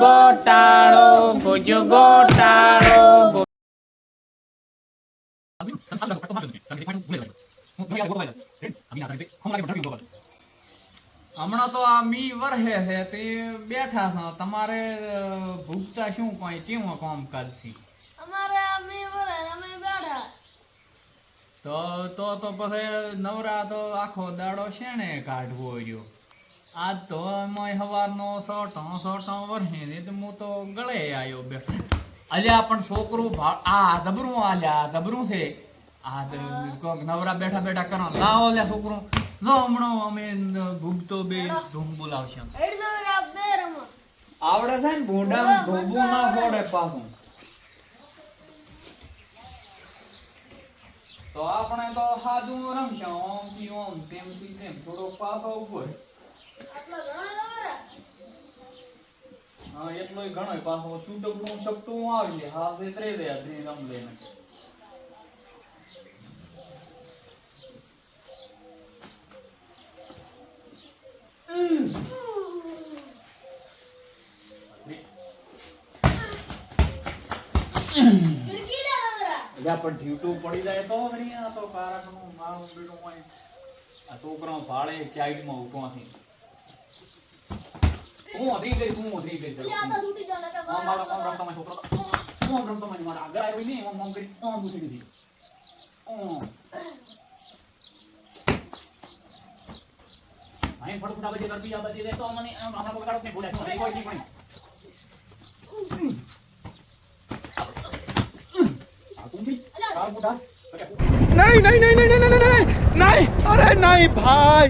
ગોટાળો ગુજુ ગોટાળો હમણાં તો આ મી વરહે છે તે બેઠા છો તમારે ભૂખતા ભૂગતા શું કોઈ? ચીવો કામ કરશી અમારે આ મી વરહે અમે બેઠા તો તો તો પછી નવરા તો આખો દાડો શેણે કાઢવો રહ્યો? આજ તો મોય હવારનો સોટો સોટો વરહે ને તો હું તો ગળે આવ્યો બેઠો. અલ્યા પણ છોકરું આ જબરું આલ્યા આ જબરું છે. આ કોક નવરા બેઠા બેઠા કરો. લાવો લ્યા છોકરું. જો હમણાં અમે ભૂગતો બે ધૂમ બોલાવશે બે આવડે છે ને ભૂંડા ભૂંબું ના ફોડે પાછું. તો આપણે તો સાદું રમશે ઓમથી ઓમ તેમ થી તેમ. થોડો પાછો દવરા હા એટલો ઘણો પાછો છૂટકનું શકતું આવી હા જે ત્રે દે ત્રી રમ દે પણ ઢીટું પડી જાય તો વળી આ તો કારકનું મારું બીડું હોય. આ છોકરો ભાળે ચાઈડમાં ઊભો છે. હું ઓધરી ગઈ હું ઓધરી ગઈ ઓમ મારો ઓમ રમતો માં છોકરો ઓમ રમતો માં મારા આગળ આવ્યો નહીં ઓમ ઓમ કરી ઓમ ઉઠી દીધી ઓમ. અહીં ફોટો ફોટા બધી કરવી આ બધી તો મને આપણા પકડાડો નહીં ભૂલે કોઈ કોઈ નહીં પણ નહીં નહીં નહીં નહીં નહીં નહીં નહીં. અરે નહીં ભાઈ.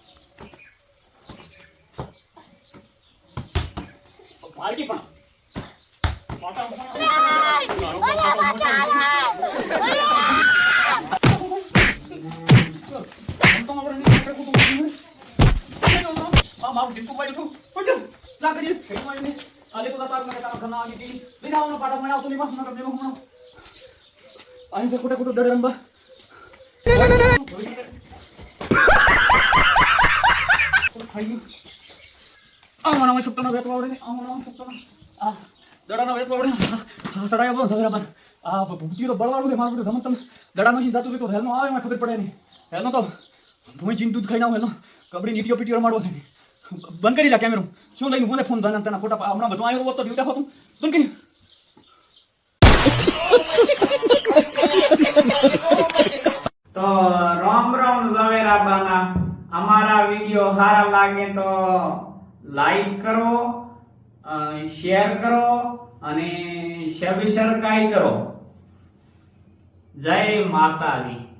પાર્ટી પણ. મારું ટીપું પાડ્યું છું. કરીએ. ખેડી મારીને. આલે તો તાર કરે તાર ઘરના આવી ગઈ. લીધા પાટા મને આવતો નહીં બસ ના કરે હું અહીં તો ખોટે ખોટું ડર રંબા ખાઈ ગયું? ಅವನವ ಸುಟ್ಟನ ಬೇಕು ಅವರಿಗೆ ಅವನವ ಸುಟ್ಟನ ದಡನ ಬೇಕು ಅವರಿಗೆ ಸಡಾಯ ಬಂದು ಸದರಬನ್ ಆ ಬುದ್ಧಿರೋ ಬಡವಾಡುದೇ ಮಾಡ್ಬಿಟ್ಟು ಸಮಂತ ದಡನ ಹಿಂದೆ ಹತ್ತು ಬೇಕು ಹೆಲ್ನೋ ಆವೆ ಮಾಡಿ ಖಬರ್ ಪಡೆಯನಿ ಹೆಲ್ನೋ તો ભૂઈ જીન દૂધ ખાઈ ના હેલો કબડી નીટીઓ પીટીઓ મારવો છે. બંધ કરી લા કેમેરો. શું લઈને મને ફોન ધન તને ફોટા હમણાં બધું આવ્યો તો ડ્યુટા હતું બંધ કરી. તો રામ રામ ઝવેરાબાના. અમારા વિડિયો સારા લાગે તો લાઈક કરો શેર કરો અને સબસ્ક્રાઇબ કરો. જય માતાજી.